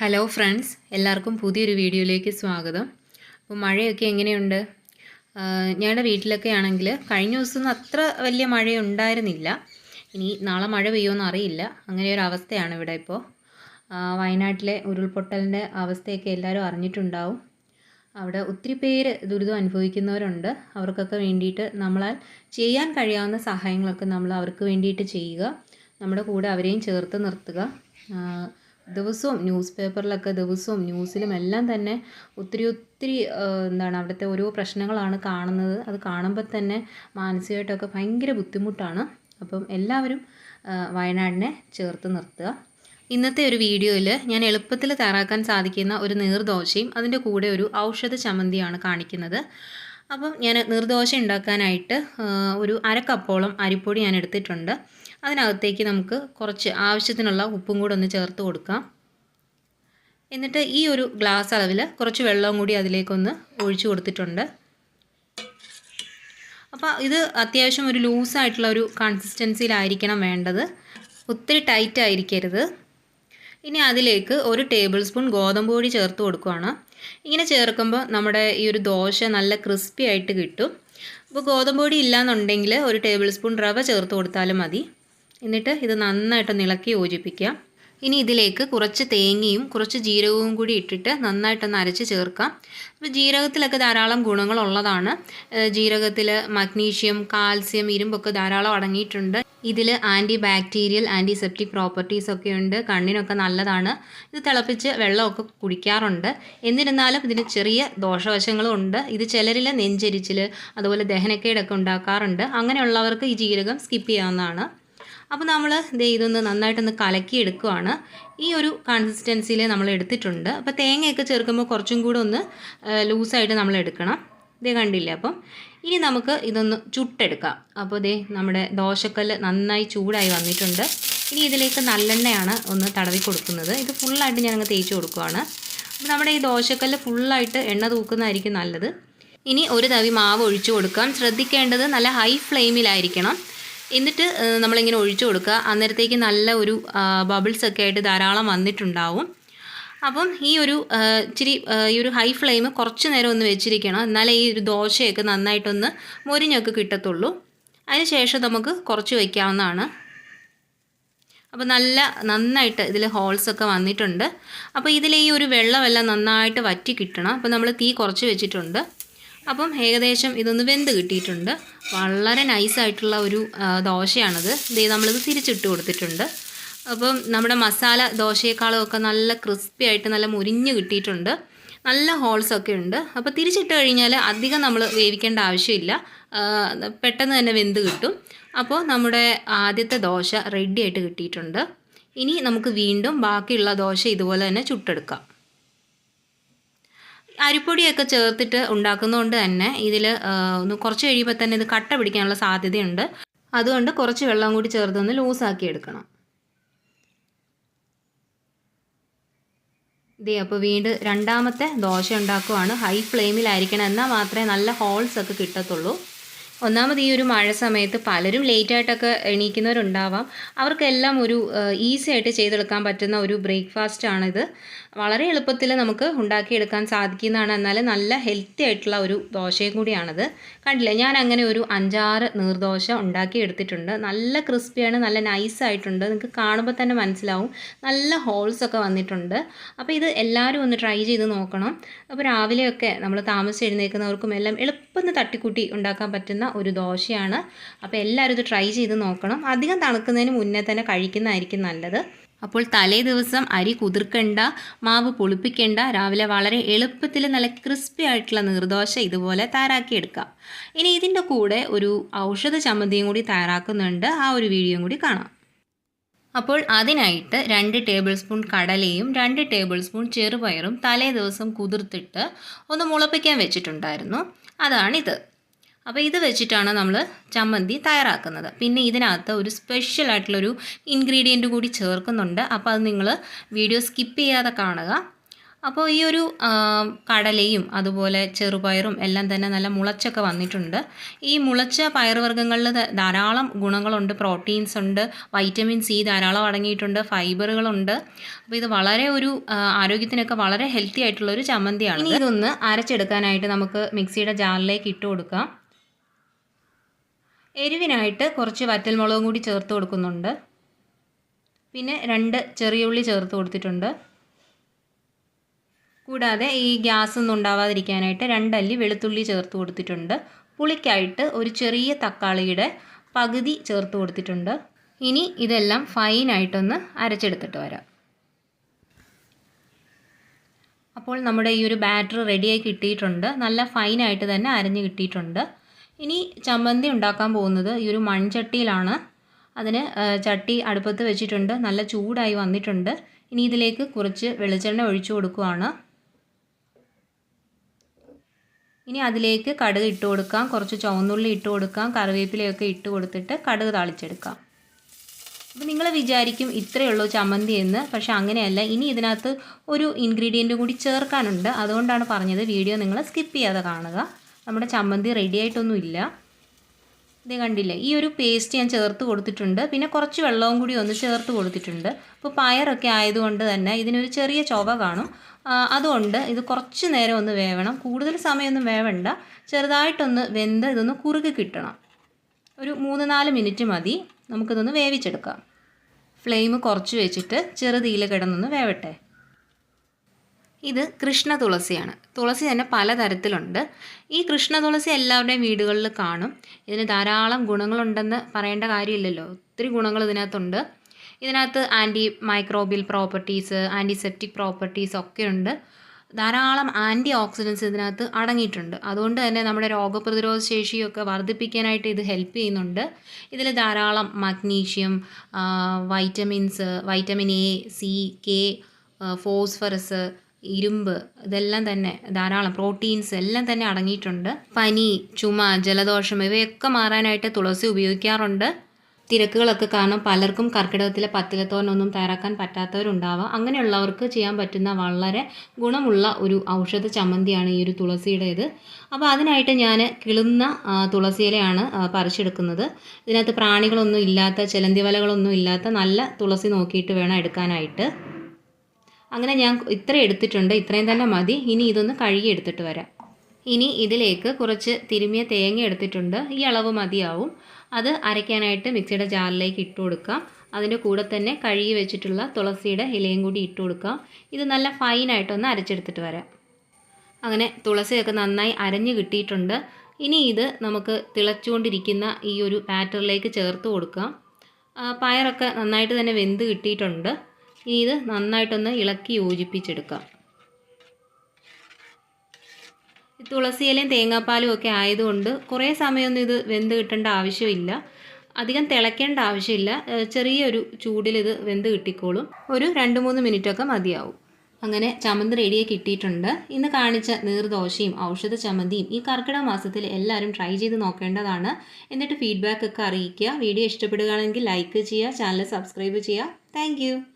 Hello friends എല്ലാവർക്കും പുതിയൊരു വീഡിയോയിലേക്ക് സ്വാഗതം. അപ്പോൾ മഴയൊക്കെ എങ്ങനെയുണ്ട്? ഞങ്ങളുടെ വീട്ടിലൊക്കെ ആണെങ്കിൽ കഴിഞ്ഞ ദിവസമൊന്നും അത്ര വലിയ മഴ ഉണ്ടായിരുന്നില്ല ഇനി നാളെ മഴ പെയ്യുമെന്ന് അറിയില്ല. അങ്ങനെ ഒരു അവസ്ഥയാണ് ഇവിടെ ഇപ്പോൾ വയനാട്ടിലെ ഉരുൾപൊട്ടലിന്റെ അവസ്ഥയൊക്കെ എല്ലാവരും അറിഞ്ഞിട്ടുണ്ടാവും. അവിടെ ഒത്തിരി പേര് ദുരിതം അനുഭവിക്കുന്നവരുണ്ട്. അവർക്കൊക്കെ വേണ്ടിയിട്ട് നമ്മളാൽ ചെയ്യാൻ കഴിയാവുന്ന സഹായങ്ങളൊക്കെ നമ്മൾ അവർക്ക് വേണ്ടിയിട്ട് ചെയ്യുക. നമ്മുടെ കൂടെ അവരെയും ചേർത്ത് നിർത്തുക. ദിവസവും ന്യൂസ് പേപ്പറിലൊക്കെ ദിവസവും ന്യൂസിലും എല്ലാം തന്നെ ഒത്തിരി ഒത്തിരി എന്താണ് അവിടുത്തെ ഓരോ പ്രശ്നങ്ങളാണ് കാണുന്നത്. അത് കാണുമ്പോൾ തന്നെ മാനസികമായിട്ടൊക്കെ ഭയങ്കര ബുദ്ധിമുട്ടാണ്. അപ്പം എല്ലാവരും വയനാടിനെ ചേർത്ത് നിർത്തുക. ഇന്നത്തെ ഒരു വീഡിയോയിൽ ഞാൻ എളുപ്പത്തിൽ തയ്യാറാക്കാൻ സാധിക്കുന്ന ഒരു നീർദോശയും അതിന്റെ കൂടെ ഒരു ഔഷധ ചമ്മന്തിയാണ് കാണിക്കുന്നത്. അപ്പം ഞാൻ നീർദോശ ഉണ്ടാക്കാനായിട്ട് ഒരു അരക്കപ്പോളം കപ്പോളം അരിപ്പൊടി ഞാൻ എടുത്തിട്ടുണ്ട്. അതിനകത്തേക്ക് നമുക്ക് കുറച്ച് ആവശ്യത്തിനുള്ള ഉപ്പും കൂടെ ഒന്ന് ചേർത്ത് കൊടുക്കാം. എന്നിട്ട് ഈ ഒരു ഗ്ലാസ് അളവിൽ കുറച്ച് വെള്ളവും കൂടി അതിലേക്കൊന്ന് ഒഴിച്ചു കൊടുത്തിട്ടുണ്ട്. അപ്പോൾ ഇത് അത്യാവശ്യം ഒരു ലൂസായിട്ടുള്ള ഒരു കൺസിസ്റ്റൻസിയിലായിരിക്കണം വേണ്ടത്. ഒത്തിരി ടൈറ്റ് ആയിരിക്കരുത്. ഇനി അതിലേക്ക് ഒരു ടേബിൾ സ്പൂൺ ഗോതമ്പ് പൊടി ചേർത്ത് കൊടുക്കുകയാണ് ഇങ്ങനെ ചേർക്കുമ്പോൾ നമ്മുടെ ഈ ഒരു ദോശ നല്ല ക്രിസ്പി ആയിട്ട് കിട്ടും. അപ്പോൾ ഗോതമ്പ് പൊടി ഇല്ലാന്നുണ്ടെങ്കിൽ ഒരു ടേബിൾ സ്പൂൺ റവ ചേർത്ത് കൊടുത്താലും മതി. എന്നിട്ട് ഇത് നന്നായിട്ട് ഇളക്കി യോജിപ്പിക്കുക. ഇനി ഇതിലേക്ക് കുറച്ച് തേങ്ങയും കുറച്ച് ജീരകവും കൂടി ഇട്ടിട്ട് നന്നായിട്ടൊന്ന് അരച്ച് ചേർക്കാം. അപ്പോൾ ജീരകത്തിലൊക്കെ ധാരാളം ഗുണങ്ങളുള്ളതാണ്. ജീരകത്തിൽ മഗ്നീഷ്യം കാൽസ്യം ഇരുമ്പൊക്കെ ധാരാളം അടങ്ങിയിട്ടുണ്ട്. ഇതിൽ ആന്റി ബാക്ടീരിയൽ ആന്റിസെപ്റ്റിക് പ്രോപ്പർട്ടീസ് ഒക്കെ ഉണ്ട്. കണ്ണിനൊക്കെ നല്ലതാണ്. ഇത് തിളപ്പിച്ച് വെള്ളമൊക്കെ കുടിക്കാറുണ്ട്. എന്നിരുന്നാലും ഇതിന് ചെറിയ ദോഷവശങ്ങളും ഉണ്ട്. ഇത് ചിലരിൽ നെഞ്ചരിച്ചിൽ അതുപോലെ ദഹനക്കേടൊക്കെ ഉണ്ടാക്കാറുണ്ട്. അങ്ങനെയുള്ളവർക്ക് ഈ ജീരകം സ്കിപ്പ് ചെയ്യാവുന്നതാണ്. അപ്പോൾ നമ്മൾ ദേ ഇതൊന്ന് നന്നായിട്ടൊന്ന് കലക്കി എടുക്കുവാണ് ഈ ഒരു കൺസിസ്റ്റൻസിയിൽ നമ്മൾ എടുത്തിട്ടുണ്ട്. അപ്പോൾ തേങ്ങയൊക്കെ ചേർക്കുമ്പോൾ കുറച്ചും കൂടെ ഒന്ന് ലൂസായിട്ട് നമ്മൾ എടുക്കണം. ഇതേ കണ്ടില്ലേ? അപ്പം ഇനി നമുക്ക് ഇതൊന്ന് ചുട്ടെടുക്കാം. അപ്പോൾ ഇതേ നമ്മുടെ ദോശക്കല്ല് നന്നായി ചൂടായി വന്നിട്ടുണ്ട്. ഇനി ഇതിലേക്ക് നല്ലെണ്ണയാണ് ഒന്ന് തടവി കൊടുക്കുന്നത്. ഇത് ഫുള്ളായിട്ട് ഞാനങ്ങ് തേച്ച് കൊടുക്കുവാണ്. അപ്പോൾ നമ്മുടെ ഈ ദോശക്കല്ല് ഫുള്ളായിട്ട് എണ്ണ തൂക്കുന്നതായിരിക്കും നല്ലത്. ഇനി ഒരു തവി മാവ് ഒഴിച്ചു കൊടുക്കാം. ശ്രദ്ധിക്കേണ്ടത് നല്ല ഹൈ ഫ്ലെയിമിലായിരിക്കണം എന്നിട്ട് നമ്മളിങ്ങനെ ഒഴിച്ചു കൊടുക്കുക. അന്നേരത്തേക്ക് നല്ല ഒരു ബബിൾസ് ഒക്കെ ആയിട്ട് ധാരാളം വന്നിട്ടുണ്ടാവും. അപ്പം ഈ ഒരു ഇച്ചിരി ഈ ഒരു ഹൈ ഫ്ലെയിം കുറച്ച് നേരം ഒന്ന് വെച്ചിരിക്കണം. എന്നാലേ ഈ ഒരു ദോശയൊക്കെ നന്നായിട്ടൊന്ന് മൊരിഞ്ഞൊക്കെ കിട്ടത്തുള്ളൂ. അതിന് ശേഷം നമുക്ക് കുറച്ച് വയ്ക്കാവുന്നതാണ് അപ്പോൾ നല്ല നന്നായിട്ട് ഇതിൽ ഹോൾസ് ഒക്കെ വന്നിട്ടുണ്ട്. അപ്പോൾ ഇതിൽ ഈ ഒരു വെള്ളമെല്ലാം നന്നായിട്ട് വറ്റി കിട്ടണം. അപ്പോൾ നമ്മൾ തീ കുറച്ച് വെച്ചിട്ടുണ്ട്. അപ്പം ഏകദേശം ഇതൊന്ന് വെന്ത് കിട്ടിയിട്ടുണ്ട്. വളരെ നൈസായിട്ടുള്ള ഒരു ദോശയാണത്. ദേ നമ്മളിത് തിരിച്ചിട്ട് കൊടുത്തിട്ടുണ്ട്. അപ്പം നമ്മുടെ മസാല ദോശയെക്കാളും ഒക്കെ നല്ല ക്രിസ്പി ആയിട്ട് നല്ല മുരിഞ്ഞ് കിട്ടിയിട്ടുണ്ട്. നല്ല ഹോൾസൊക്കെ ഉണ്ട്. അപ്പോൾ തിരിച്ചിട്ട് കഴിഞ്ഞാൽ അധികം നമ്മൾ വേവിക്കേണ്ട ആവശ്യമില്ല. പെട്ടെന്ന് തന്നെ വെന്ത് കിട്ടും. അപ്പോൾ നമ്മുടെ ആദ്യത്തെ ദോശ റെഡി ആയിട്ട് കിട്ടിയിട്ടുണ്ട്. ഇനി നമുക്ക് വീണ്ടും ബാക്കിയുള്ള ദോശ ഇതുപോലെ തന്നെ ചുട്ടെടുക്കാം. അരിപ്പൊടിയൊക്കെ ചേർത്തിട്ട് ഉണ്ടാക്കുന്നതുകൊണ്ട് തന്നെ ഇതിൽ കുറച്ച് കഴിയുമ്പോൾ തന്നെ ഇത് കട്ട പിടിക്കാനുള്ള സാധ്യതയുണ്ട്. അതുകൊണ്ട് കുറച്ച് വെള്ളം കൂടി ചേർത്തൊന്ന് ലൂസാക്കി എടുക്കണം. ഇതേ അപ്പോൾ വീണ്ടും രണ്ടാമത്തെ ദോശ ഉണ്ടാക്കുവാണ്. ഹൈ ഫ്ലെയിമിലായിരിക്കണം. എന്നാൽ മാത്രമേ നല്ല ഹോൾസ് ഒക്കെ കിട്ടത്തുള്ളൂ. ഒന്നാമത് ഈ ഒരു മഴ സമയത്ത് പലരും ലേറ്റ് ലേറ്റായിട്ടൊക്കെ എണീക്കുന്നവരുണ്ടാവാം. അവർക്കെല്ലാം ഒരു ഈസി ആയിട്ട് ചെയ്തെടുക്കാൻ പറ്റുന്ന ഒരു ബ്രേക്ക്ഫാസ്റ്റ് ആണിത്. വളരെ എളുപ്പത്തിൽ നമുക്ക് ഉണ്ടാക്കിയെടുക്കാൻ സാധിക്കുന്നതാണ്. എന്നാൽ നല്ല ഹെൽത്തി ആയിട്ടുള്ള ഒരു ദോശയും കൂടിയാണിത്. കണ്ടില്ലേ? ഞാൻ അങ്ങനെ ഒരു അഞ്ചാറ് നീർദോശ ഉണ്ടാക്കിയെടുത്തിട്ടുണ്ട്. നല്ല ക്രിസ്പിയാണ് നല്ല നൈസ് ആയിട്ടുണ്ട്. നിങ്ങൾക്ക് കാണുമ്പോൾ തന്നെ മനസ്സിലാവും. നല്ല ഹോൾസ് ഒക്കെ വന്നിട്ടുണ്ട്. അപ്പോൾ ഇത് എല്ലാവരും ഒന്ന് ട്രൈ ചെയ്ത് നോക്കണം. അപ്പോൾ രാവിലെയൊക്കെ നമ്മൾ താമസിച്ച് എഴുന്നേൽക്കുന്നവർക്കും എല്ലാം എളുപ്പം തട്ടിക്കൂട്ടി ഉണ്ടാക്കാൻ പറ്റുന്ന ഒരു ദോശയാണ്. അപ്പോൾ എല്ലാവരും ഇത് ട്രൈ ചെയ്ത് നോക്കണം. അധികം തണുക്കുന്നതിന് മുന്നേ തന്നെ കഴിക്കുന്നതായിരിക്കും നല്ലത്. അപ്പോൾ തലേ ദിവസം അരി കുതിർക്കണ്ട മാവ് പുളിപ്പിക്കേണ്ട രാവിലെ വളരെ എളുപ്പത്തിൽ നല്ല ക്രിസ്പി ആയിട്ടുള്ള നീർദോശ ഇതുപോലെ തയ്യാറാക്കിയെടുക്കാം. ഇനി ഇതിന്റെ കൂടെ ഒരു ഔഷധ ചമ്മന്തിയും കൂടി തയ്യാറാക്കുന്നുണ്ട്. ആ ഒരു വീഡിയോയും കൂടി കാണാം. അപ്പോൾ അതിനായിട്ട് രണ്ട് ടേബിൾ സ്പൂൺ കടലയും രണ്ട് ടേബിൾ സ്പൂൺ ചെറുപയറും തലേ ദിവസം കുതിർത്തിട്ട് ഒന്ന് മുളപ്പിക്കാൻ വെച്ചിട്ടുണ്ടായിരുന്നു. അതാണിത്. അപ്പോൾ ഇത് വെച്ചിട്ടാണ് നമ്മൾ ചമ്മന്തി തയ്യാറാക്കുന്നത്. പിന്നെ ഇതിനകത്ത് ഒരു സ്പെഷ്യൽ ആയിട്ടുള്ളൊരു ഇൻഗ്രീഡിയന്റ് കൂടി ചേർക്കുന്നുണ്ട്. അപ്പോൾ അത് നിങ്ങൾ വീഡിയോ സ്കിപ്പ് ചെയ്യാതെ കാണുക. അപ്പോൾ ഈ ഒരു കടലയും അതുപോലെ ചെറുപയറും എല്ലാം തന്നെ നല്ല മുളച്ചൊക്കെ വന്നിട്ടുണ്ട്. ഈ മുളച്ച പയറുവർഗങ്ങളിൽ ധാരാളം ഗുണങ്ങളുണ്ട്. പ്രോട്ടീൻസ് ഉണ്ട് വൈറ്റമിൻ സി ധാരാളം അടങ്ങിയിട്ടുണ്ട് ഫൈബറുകളുണ്ട് അപ്പോൾ ഇത് വളരെ ഒരു ആരോഗ്യത്തിനൊക്കെ വളരെ ഹെൽത്തി ആയിട്ടുള്ള ഒരു ചമ്മന്തിയാണ് ഇതൊന്ന് അരച്ചെടുക്കാനായിട്ട് നമുക്ക് മിക്സിയുടെ ജാറിലേക്ക് ഇട്ട് കൊടുക്കാം. എരിവിനായിട്ട് കുറച്ച് വറ്റൽമുളകും കൂടി ചേർത്ത് കൊടുക്കുന്നുണ്ട്. പിന്നെ രണ്ട് ചെറിയ ഉള്ളി ചേർത്ത് കൊടുത്തിട്ടുണ്ട്. കൂടാതെ ഈ ഗ്യാസ് ഒന്നും ഉണ്ടാവാതിരിക്കാനായിട്ട് രണ്ടല്ലി വെളുത്തുള്ളി ചേർത്ത് കൊടുത്തിട്ടുണ്ട്. പുളിക്കായിട്ട് ഒരു ചെറിയ തക്കാളിയുടെ പകുതി ചേർത്ത് കൊടുത്തിട്ടുണ്ട്. ഇനി ഇതെല്ലാം ഫൈനായിട്ടൊന്ന് അരച്ചെടുത്തിട്ട് വരാം. അപ്പോൾ നമ്മുടെ ഈ ഒരു ബാറ്റർ റെഡിയായി കിട്ടിയിട്ടുണ്ട്. നല്ല ഫൈനായിട്ട് തന്നെ അരഞ്ഞ് കിട്ടിയിട്ടുണ്ട്. ഇനി ചമ്മന്തി ഉണ്ടാക്കാൻ പോകുന്നത് ഈ ഒരു മൺചട്ടിയിലാണ്. അതിന് ചട്ടി അടുപ്പത്ത് വെച്ചിട്ടുണ്ട്. നല്ല ചൂടായി വന്നിട്ടുണ്ട്. ഇനി ഇതിലേക്ക് കുറച്ച് വെളിച്ചെണ്ണ ഒഴിച്ചു കൊടുക്കുവാണ്. ഇനി അതിലേക്ക് കടുക് ഇട്ട് കൊടുക്കാം. കുറച്ച് ചുവന്നുള്ളി ഇട്ട് കൊടുക്കാം. കറിവേപ്പിലയൊക്കെ ഇട്ട് കൊടുത്തിട്ട് കടുക് താളിച്ചെടുക്കാം. അപ്പോൾ നിങ്ങൾ വിചാരിക്കും ഇത്രയേ ഉള്ളൂ ചമ്മന്തി എന്ന്. പക്ഷെ അങ്ങനെയല്ല. ഇനി ഇതിനകത്ത് ഒരു ഇൻഗ്രീഡിയന്റും കൂടി ചേർക്കാനുണ്ട്. അതുകൊണ്ടാണ് പറഞ്ഞത്. വീഡിയോ നിങ്ങൾ സ്കിപ്പ് ചെയ്യാതെ കാണുക. നമ്മുടെ ചമ്മന്തി റെഡി ആയിട്ടൊന്നും ഇല്ല. ഇത് കണ്ടില്ലേ? ഈ ഒരു പേസ്റ്റ് ഞാൻ ചേർത്ത് കൊടുത്തിട്ടുണ്ട്. പിന്നെ കുറച്ച് വെള്ളവും കൂടി ഒന്ന് ചേർത്ത് കൊടുത്തിട്ടുണ്ട്. അപ്പോൾ പയറൊക്കെ ആയതുകൊണ്ട് തന്നെ ഇതിനൊരു ചെറിയ ചൊവ കാണും. അതുകൊണ്ട് ഇത് കുറച്ച് നേരം ഒന്ന് വേവണം. കൂടുതൽ സമയമൊന്നും വേവണ്ട. ചെറുതായിട്ടൊന്ന് വെന്ത് ഇതൊന്ന് കുറുകി കിട്ടണം. ഒരു മൂന്ന് നാല് മിനിറ്റ് മതി. നമുക്കിതൊന്ന് വേവിച്ചെടുക്കാം. ഫ്ലെയിം കുറച്ച് വെച്ചിട്ട് ചെറുതീയിൽ കിടന്നൊന്ന് വേവട്ടെ. ഇത് കൃഷ്ണ തുളസിയാണ്. തുളസി തന്നെ പലതരത്തിലുണ്ട്. ഈ കൃഷ്ണ തുളസി എല്ലാവരുടെയും വീടുകളിൽ കാണും. ഇതിന് ധാരാളം ഗുണങ്ങളുണ്ടെന്ന് പറയേണ്ട കാര്യമില്ലല്ലോ. ഒത്തിരി ഗുണങ്ങൾ ഇതിനകത്തുണ്ട്. ഇതിനകത്ത് antimicrobial properties antiseptic properties ഒക്കെ ഉണ്ട്. ധാരാളം ആന്റി ഓക്സിഡൻസ് ഇതിനകത്ത് അടങ്ങിയിട്ടുണ്ട്. അതുകൊണ്ട് തന്നെ നമ്മുടെ രോഗപ്രതിരോധ ശേഷിയൊക്കെ വർദ്ധിപ്പിക്കാനായിട്ട് ഇത് ഹെൽപ്പ് ചെയ്യുന്നുണ്ട്. ഇതിൽ ധാരാളം magnesium vitamins vitamin A C K phosphorus ഇരുമ്പ് ഇതെല്ലാം തന്നെ ധാരാളം പ്രോട്ടീൻസ് എല്ലാം തന്നെ അടങ്ങിയിട്ടുണ്ട്. പനി ചുമ ജലദോഷം ഇവയൊക്കെ മാറാനായിട്ട് തുളസി ഉപയോഗിക്കാറുണ്ട്. തിരക്കുകളൊക്കെ കാരണം പലർക്കും കർക്കിടകത്തിലെ പത്തിലത്തോനൊന്നും തയ്യാറാക്കാൻ പറ്റാത്തവരുണ്ടാവാം. അങ്ങനെയുള്ളവർക്ക് ചെയ്യാൻ പറ്റുന്ന വളരെ ഗുണമുള്ള ഒരു ഔഷധ ചമ്മന്തിയാണ് ഈ ഒരു തുളസിയുടേത്. അപ്പോൾ അതിനായിട്ട് ഞാൻ കിളുന്ന തുളസിയിലയാണ് പറിച്ചെടുക്കുന്നത്. ഇതിനകത്ത് പ്രാണികളൊന്നും ഇല്ലാത്ത ചിലന്തി വലകളൊന്നും ഇല്ലാത്ത നല്ല തുളസി നോക്കിയിട്ട് വേണം എടുക്കാനായിട്ട്. അങ്ങനെ ഞാൻ ഇത്ര എടുത്തിട്ടുണ്ട് ഇത്രയും തന്നെ മതി. ഇനി ഇതൊന്ന് കഴുകി എടുത്തിട്ട് വരാം. ഇനി ഇതിലേക്ക് കുറച്ച് തിരുമിയ തേങ്ങ എടുത്തിട്ടുണ്ട്. ഈ അളവ് മതിയാവും. അത് അരയ്ക്കാനായിട്ട് മിക്സിയുടെ ജാറിലേക്ക് ഇട്ട് കൊടുക്കാം. അതിന്റെ കൂടെ തന്നെ കഴുകി വെച്ചിട്ടുള്ള തുളസിയുടെ ഇലയും കൂടി ഇട്ട് കൊടുക്കാം. ഇത് നല്ല ഫൈനായിട്ടൊന്ന് അരച്ചെടുത്തിട്ട് വരാം. അങ്ങനെ തുളസിയൊക്കെ നന്നായി അരഞ്ഞ് കിട്ടിയിട്ടുണ്ട്. ഇനി ഇത് നമുക്ക് തിളച്ചുകൊണ്ടിരിക്കുന്ന ഈ ഒരു ബാറ്ററിലേക്ക് ചേർത്ത് കൊടുക്കാം. പയറൊക്കെ നന്നായിട്ട് തന്നെ വെന്ത് കിട്ടിയിട്ടുണ്ട്. ഇനി ഇത് നന്നായിട്ടൊന്ന് ഇളക്കി യോജിപ്പിച്ചെടുക്കാം. തുളസിയിലയും തേങ്ങാപ്പാലും ഒക്കെ ആയതുകൊണ്ട് കുറേ സമയമൊന്നും ഇത് വെന്ത് കിട്ടേണ്ട ആവശ്യമില്ല. അധികം തിളയ്ക്കേണ്ട ആവശ്യമില്ല. ചെറിയൊരു ചൂടിൽ ഇത് വെന്ത് കിട്ടിക്കോളും. ഒരു രണ്ട് മൂന്ന് മിനിറ്റൊക്കെ മതിയാവും. അങ്ങനെ ചമ്മന്തി റെഡിയെ കിട്ടിയിട്ടുണ്ട്. ഇന്ന് കാണിച്ച നീർദോശയും ഔഷധ ചമന്തിയും ഈ കർക്കിടക മാസത്തിൽ എല്ലാവരും ട്രൈ ചെയ്ത് നോക്കേണ്ടതാണ്. എന്നിട്ട് ഫീഡ്ബാക്ക് ഒക്കെ അറിയിക്കുക. വീഡിയോ ഇഷ്ടപ്പെടുകയാണെങ്കിൽ ലൈക്ക് ചെയ്യുക ചാനൽ സബ്സ്ക്രൈബ് ചെയ്യുക. താങ്ക്